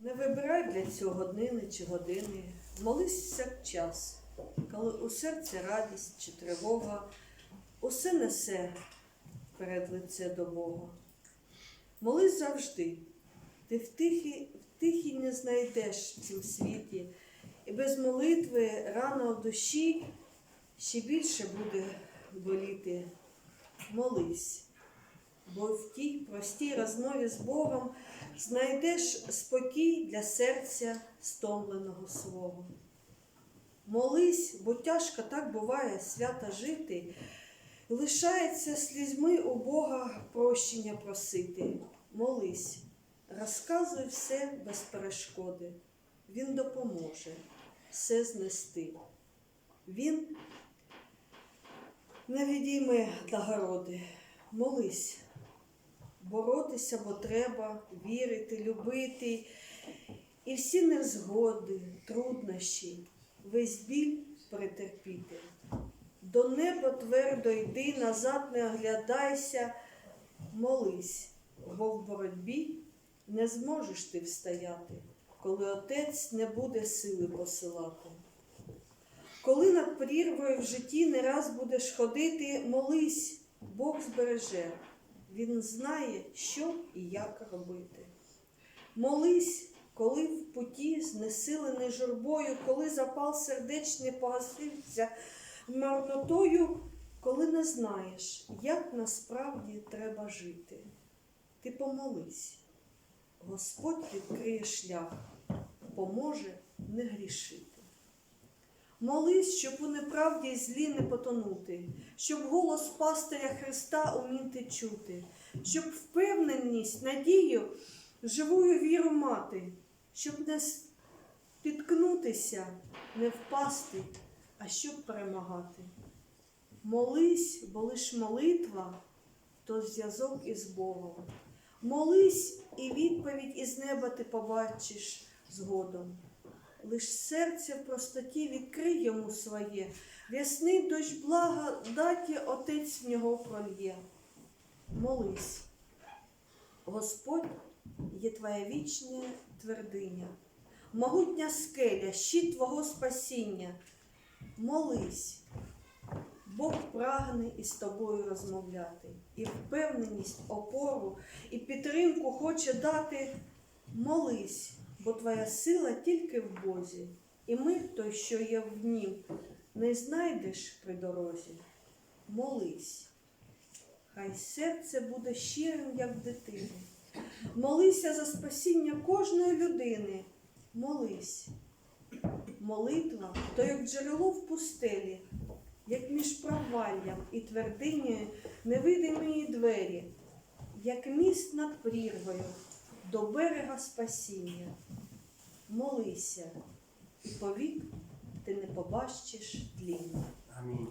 Не вибирай для цього днини чи години, молись час, коли у серці радість чи тривога, усе несе перед лице до Бога. Молись завжди, ти в тихі, в тихій не знайдеш в цім світі, і без молитви рана в душі ще більше буде боліти. Молись, бо в тій простій розмові з Богом знайдеш спокій для серця стомленого свого. Молись, бо тяжко так буває свято жити, лишається слізьми у Бога прощення просити. Молись, розказуй все без перешкоди. Він допоможе все знести. Він не відійме нагороди. Молись, боротися, бо треба, вірити, любити. І всі невзгоди, труднощі, весь біль претерпіти. До неба твердо йди, назад не оглядайся, молись, бо в боротьбі не зможеш ти встояти, коли отець не буде сили посилати. Коли над прірвою в житті не раз будеш ходити, молись, Бог збереже. Він знає, що і як робити. Молись, коли в путі, знесилений журбою, коли запал сердечний погасився марнотою, коли не знаєш, як насправді треба жити. Ти помолись, Господь відкриє шлях, поможе не грішити. Молись, щоб у неправді й злі не потонути, щоб голос пастиря Христа уміти чути, щоб впевненість, надію, живую віру мати, щоб не спіткнутися, не впасти, а щоб перемагати. Молись, бо лиш молитва то зв'язок із Богом. Молись, і відповідь із неба ти побачиш згодом. Лиш серце в простоті відкрий йому своє, в'ясний дощ блага даті Отець в нього прольє. Молись, Господь є твоя вічна твердиня, могутня скеля, щит твого спасіння. Молись, Бог прагне із тобою розмовляти, і впевненість, опору, і підтримку хоче дати. Молись, бо твоя сила тільки в Бозі, і мир той, що є в нім, не знайдеш при дорозі. Молись, хай серце буде щирим, як дитини. Молися за спасіння кожної людини. Молись. Молитва то як джерело в пустелі, як між проваллям і твердинею невидимі двері, як міст над прірвою до берега спасіння. Молися, і повік ти не побачиш тління. Амінь.